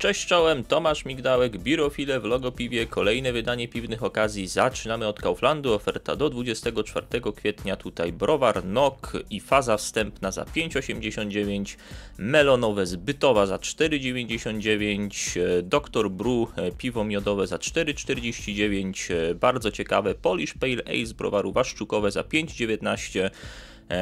Cześć czołem, Tomasz Migdałek, Birofile w Logopiwie, kolejne wydanie piwnych okazji. Zaczynamy od Kauflandu, oferta do 24 kwietnia, tutaj browar, nok i faza wstępna za 5,89, melonowe z Bytowa za 4,99, Dr. Brew, piwo miodowe za 4,49, bardzo ciekawe. Polish Pale Ale z browaru Waszczukowe za 5,19, E,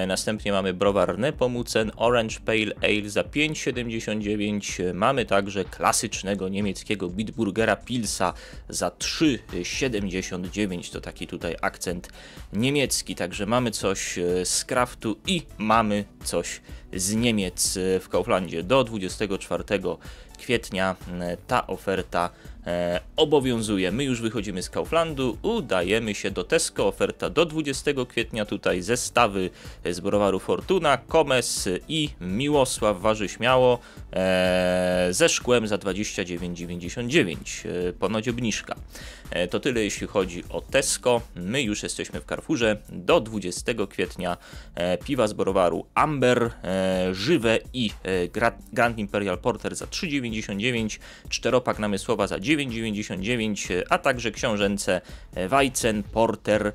następnie mamy browar Nepomucen Orange Pale Ale za 5,79. Mamy także klasycznego niemieckiego Bitburgera Pilsa za 3,79. To taki tutaj akcent niemiecki. Także mamy coś e, z kraftu i mamy coś z Niemiec w Kauflandzie. Do 24 kwietnia ta oferta e, obowiązuje. My już wychodzimy z Kauflandu, udajemy się do Tesco. Oferta do 20 kwietnia. Tutaj zestawy z browaru Fortuna, Komes i Miłosław waży śmiało e, ze szkłem za 29,99. E, ponoć obniżka. E, to tyle jeśli chodzi o Tesco. My już jesteśmy w Carrefourze. Do 20 kwietnia e, piwa z browaru Amber, e, żywe i Grand Imperial Porter za 3,99, czteropak namysłowa za 9,99, a także książęce Weizen, Porter,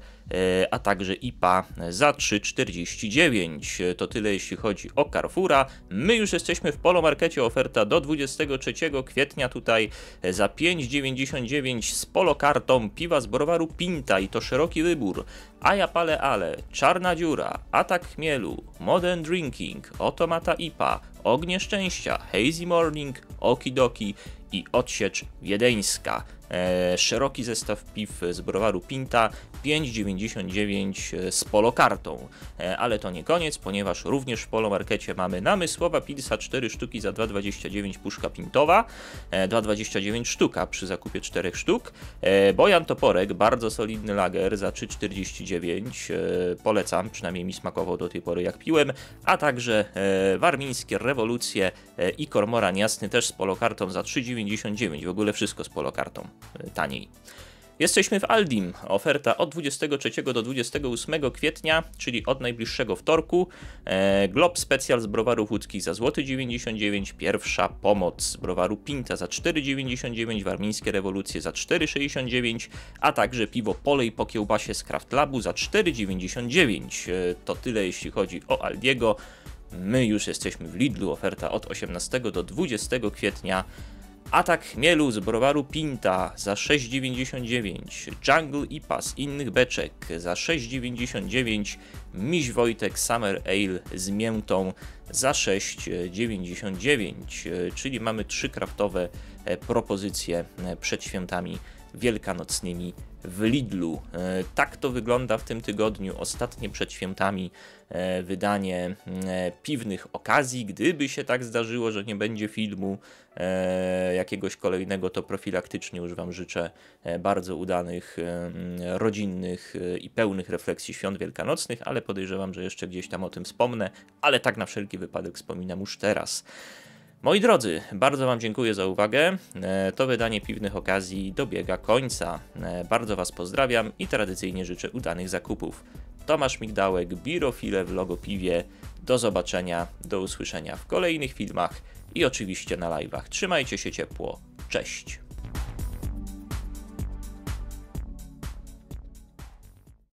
a także IPA za 3,49. To tyle jeśli chodzi o Carrefoura. My już jesteśmy w Polomarkecie, oferta do 23 kwietnia tutaj za 5,99 z Polo kartą piwa z browaru Pinta i to szeroki wybór. A ja palę ale, Czarna Dziura, Atak Chmielu, Modern Drinking, Otomata IPA, Ognie Szczęścia, Hazy Morning, Okidoki i Odsiecz Wiedeńska. E, szeroki zestaw piw z browaru Pinta 5,99 e, z polokartą. E, ale to nie koniec, ponieważ również w polomarkecie mamy namysłowa pilsa 4 sztuki za 2,29 puszka pintowa, 2,29 sztuka przy zakupie 4 sztuk. Bojan Toporek, bardzo solidny lager za 3,49. Polecam, przynajmniej mi smakował do tej pory jak piłem. A także warmińskie rewolucje i kormoran jasny też z polokartą za 3,99. W ogóle wszystko z polokartą taniej. Jesteśmy w Aldim. Oferta od 23 do 28 kwietnia, czyli od najbliższego wtorku. E, Glob Specjal z browarów łódzkich za złoty 99, pierwsza pomoc z browaru Pinta za 4,99, warmińskie rewolucje za 4,69, a także piwo Polej po kiełbasie z Craft Labu za 4,99. E, to tyle jeśli chodzi o Aldiego. My już jesteśmy w Lidlu. Oferta od 18 do 20 kwietnia. Atak chmielu z browaru Pinta za 6,99, Jungle IPA z innych beczek za 6,99, Miś Wojtek Summer Ale z miętą za 6,99, czyli mamy trzy kraftowe e, propozycje e, przed świętami wielkanocnymi w Lidlu. E, tak to wygląda w tym tygodniu, ostatnie przed świętami e, wydanie e, piwnych okazji. Gdyby się tak zdarzyło, że nie będzie filmu jakiegoś kolejnego, to profilaktycznie już Wam życzę bardzo udanych, rodzinnych i pełnych refleksji świąt wielkanocnych, ale podejrzewam, że jeszcze gdzieś tam o tym wspomnę, ale tak na wszelki wypadek wspominam już teraz. Moi drodzy, bardzo Wam dziękuję za uwagę. E, to wydanie piwnych okazji dobiega końca. E, bardzo Was pozdrawiam i tradycyjnie życzę udanych zakupów. Tomasz Migdałek, Birofile w Logopiwie. Do zobaczenia, do usłyszenia w kolejnych filmach i oczywiście na live'ach. Trzymajcie się ciepło. Cześć!